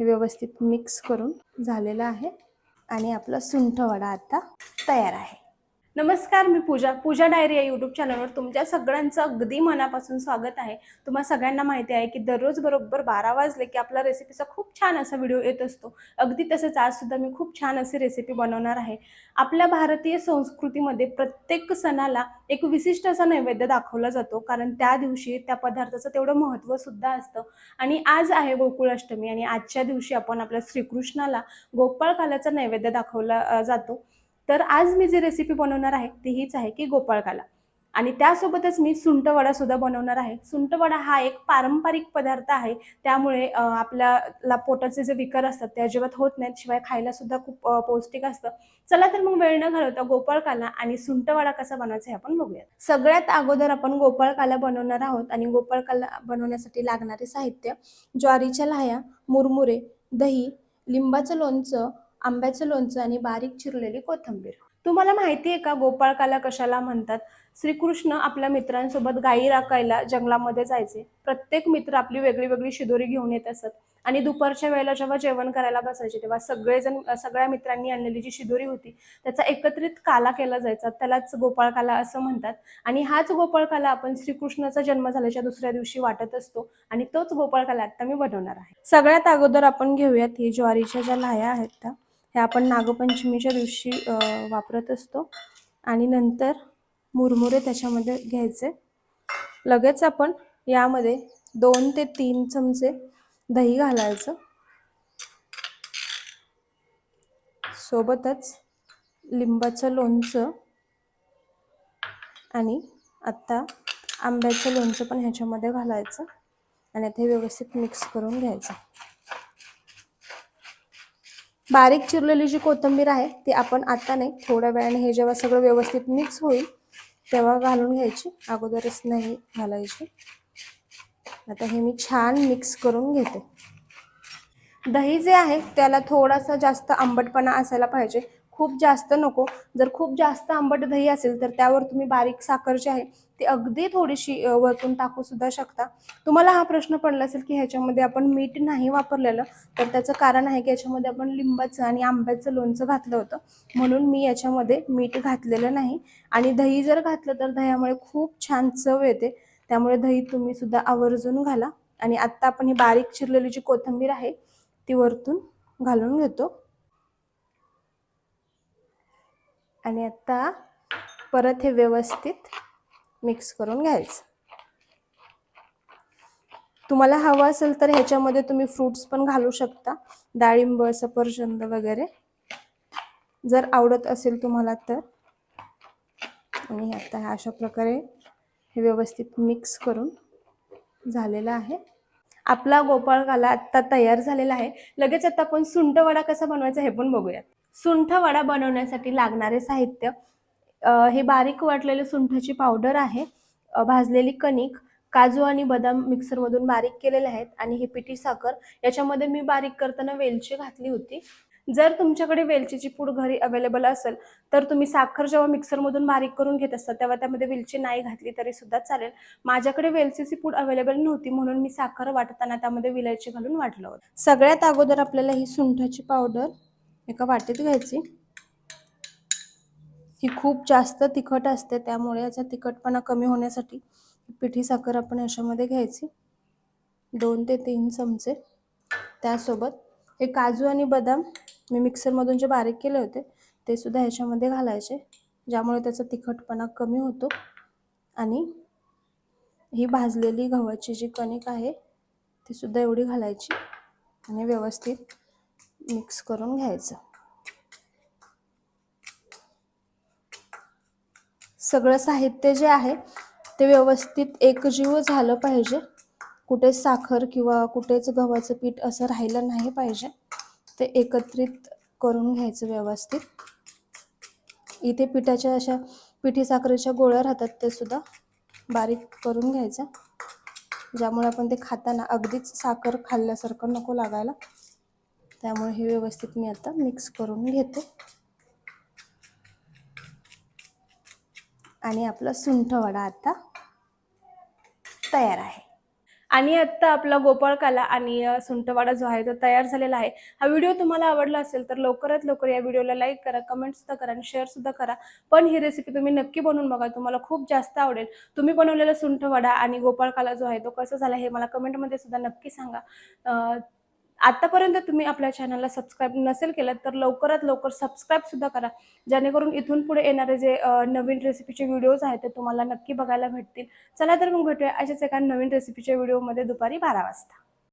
हे व्यवस्थित मिक्स करून झालेलं आहे. आणि आपला सुंठवडा आता तयार आहे. नमस्कार मी पूजा. पूजा डायरी या यूट्यूब चॅनलवर तुमच्या सगळ्यांचं अगदी मनापासून स्वागत आहे. तुम्हाला सगळ्यांना माहिती आहे की दररोज बरोबर बारा वाजले की आपला रेसिपीचा खूप छान असा व्हिडिओ येत असतो. अगदी तसंच आज सुद्धा मी खूप छान अशी रेसिपी बनवणार आहे. आपल्या भारतीय संस्कृतीमध्ये प्रत्येक सणाला एक विशिष्ट असा नैवेद्य दाखवला जातो. कारण त्या दिवशी त्या पदार्थाचं तेवढं महत्त्व सुद्धा असतं. आणि आज आहे गोकुळाष्टमी आणि आजच्या दिवशी आपण आपल्या श्रीकृष्णाला गोपाळकालाचा नैवेद्य दाखवला जातो. तर आज मी जी रेसिपी बनवणार आहे ती हीच आहे की गोपाळकाला. आणि त्यासोबतच मी सुंटवडा सुद्धा बनवणार आहे. सुंटवडा हा एक पारंपरिक पदार्थ आहे. त्यामुळे आपल्याला पोटाचे जे विकार असतात ते अजिबात होत नाहीत. शिवाय खायला सुद्धा खूप पौष्टिक असतं. चला तर मग वेळ न घालवता गोपाळकाला आणि सुंटवडा कसा बनवायचा हे आपण बघूया सगळ्यात अगोदर आपण गोपाळकाला बनवणार आहोत आणि गोपाळकाला बनवण्यासाठी लागणारे साहित्य ज्वारीच्या लाह्या मुरमुरे दही लिंबाचं लोणचं आंब्याचं लोणचं आणि बारीक चिरलेली कोथिंबीर. तुम्हाला माहिती आहे का गोपाळकाला कशाला म्हणतात? श्रीकृष्ण आपल्या मित्रांसोबत गायी राखायला जंगलामध्ये जायचे. प्रत्येक मित्र आपली वेगळी वेगळी शिदोरी घेऊन येत असत आणि दुपारच्या वेळेला जेव्हा जेवण करायला बसायचे तेव्हा सगळेजण सगळ्या मित्रांनी आणलेली जी शिदोरी होती त्याचा एकत्रित काला केला जायचा. त्यालाच गोपाळकाला असं म्हणतात. आणि हाच गोपाळकाला आपण श्रीकृष्णाचा जन्म झाल्याच्या दुसऱ्या दिवशी वाटत असतो आणि तोच गोपाळकाला आता मी बनवणार आहे. सगळ्यात अगोदर आपण घेऊयात ही ज्वारीच्या ज्या लाह्या आहेत त्या. हे आपण नागपंचमीच्या दिवशी वापरत असतो. आणि नंतर मुरमुरे त्याच्यामध्ये घ्यायचे. लगेच आपण यामध्ये दोन ते तीन चमचे दही घालायचं. सोबतच लिंबाचं लोणचं आणि आत्ता आंब्याचं लोणचं पण ह्याच्यामध्ये घालायचं. आणि आता व्यवस्थित मिक्स करून घ्यायचं. बारीक चिरलेली जी कोथिंबीर आहे ती आपण आता नाही थोड्या वेळाने हे जेव्हा सगळं व्यवस्थित मिक्स होईल तेव्हा घालून घ्यायची. अगोदरच नाही घालायची. आता हे मी छान मिक्स करून घेते. दही जे आहे त्याला थोडासा जास्त आंबटपणा असायला पाहिजे. खूप जास्त नको. जर खूप जास्त आंबट दही असेल तर त्यावर तुम्ही बारीक साखर जी आहे ती अगदी थोडीशी वरतून टाकू सुद्धा शकता. तुम्हाला हा प्रश्न पडला असेल की ह्याच्यामध्ये आपण मीठ नाही वापरलेलं तर त्याचं कारण आहे की याच्यामध्ये आपण लिंबाचं आणि आंब्याचं लोणचं घातलं होतं. म्हणून मी याच्यामध्ये मीठ घातलेलं नाही. आणि दही जर घातलं तर दह्यामुळे खूप छान चव येते. त्यामुळे दही तुम्ही सुद्धा आवर्जून घाला. आणि आत्ता आपण ही बारीक चिरलेली जी कोथिंबीर आहे ती वरतून घालून घेतो. आणि आता परत हे व्यवस्थित मिक्स करून घ्यायचं. तुम्हाला हवं असेल तर ह्याच्यामध्ये तुम्ही फ्रुट्स पण घालू शकता. डाळिंब सफरचंद वगैरे. जर आवडत असेल तुम्हाला तर. आणि आता अशा प्रकारे हे व्यवस्थित मिक्स करून झालेलं आहे. आपला गोपाळकाला आत्ता तयार झालेला आहे. लगेच आता आपण सुंटवडा कसा बनवायचा हे पण बघूयात. सुंठ वडा बनवण्यासाठी लागणारे साहित्य हे बारीक वाटलेले सुंठाची पावडर आहे भाजलेली कणिक काजू आणि बदाम मिक्सरमधून बारीक केलेले आहेत आणि ही पिठी साखर. याच्यामध्ये मी बारीक करताना वेलची घातली होती. जर तुमच्याकडे वेलचीची पूड घरी अवेलेबल असेल तर तुम्ही साखर जेव्हा मिक्सरमधून बारीक करून घेत असता तेव्हा त्यामध्ये वेलची नाही घातली तरी सुद्धा चालेल. माझ्याकडे वेलचीची पूड अवेलेबल नव्हती म्हणून मी साखर वाटताना त्यामध्ये विलायची घालून वाटलं होतं. सगळ्यात अगोदर आपल्याला ही सुंठाची पावडर एका वाटीत घ्यायची. ही खूप जास्त तिखट असते त्यामुळे याचा तिखटपणा कमी होण्यासाठी पिठी साखर आपण याच्यामध्ये घ्यायची. दोन ते तीन चमचे. त्यासोबत हे काजू आणि बदाम मी मिक्सरमधून जे बारीक केले होते ते सुद्धा ह्याच्यामध्ये घालायचे ज्यामुळे त्याचा तिखटपणा कमी होतो. आणि ही भाजलेली गव्हाची जी कणिक आहे ती सुद्धा एवढी घालायची आणि व्यवस्थित मिक्स करून घ्यायचं. सगळं साहित्य जे आहे ते व्यवस्थित एकजीव झालं पाहिजे. कुठे साखर किंवा कुठेच गव्हाचं पीठ असं राहिलं नाही पाहिजे. ते एकत्रित करून घ्यायचं व्यवस्थित. इथे पिठाच्या अशा पिठी साखरेच्या गोळ्या राहतात ते सुद्धा बारीक करून घ्यायचं. ज्यामुळे आपण ते खाताना अगदीच साखर खाल्ल्यासारखं नको लागायला. त्यामुळे हे व्यवस्थित मी आता मिक्स करून घेते. आणि आपला सुंठ वडा आता तयार आहे. आणि आत्ता आपला गोपाळकाला आणि सुंटवाडा सुंठवाडा जो आहे तो तयार झालेला आहे. हा व्हिडिओ तुम्हाला आवडला असेल तर लवकरात लवकर या व्हिडिओला लाईक करा कमेंटसुद्धा करा आणि शेअरसुद्धा करा. पण ही रेसिपी तुम्ही नक्की बनवून बघा तुम्हाला खूप जास्त आवडेल. तुम्ही बनवलेला सुंठवाडा आणि गोपाळकाला जो आहे तो कसा झाला हे मला कमेंटमध्ये सुद्धा नक्की सांगा. आतापर्यंत तुम्ही आपल्या चॅनलला सबस्क्राईब नसेल केलं तर लवकरात लवकर सबस्क्राईब सुद्धा करा. जेणेकरून इथून पुढे येणारे जे नवीन रेसिपीचे व्हिडिओज आहेत ते तुम्हाला नक्की बघायला भेटतील. चला तर मग भेटूया अशाच एका नवीन रेसिपीच्या व्हिडिओमध्ये दुपारी बारा वाजता.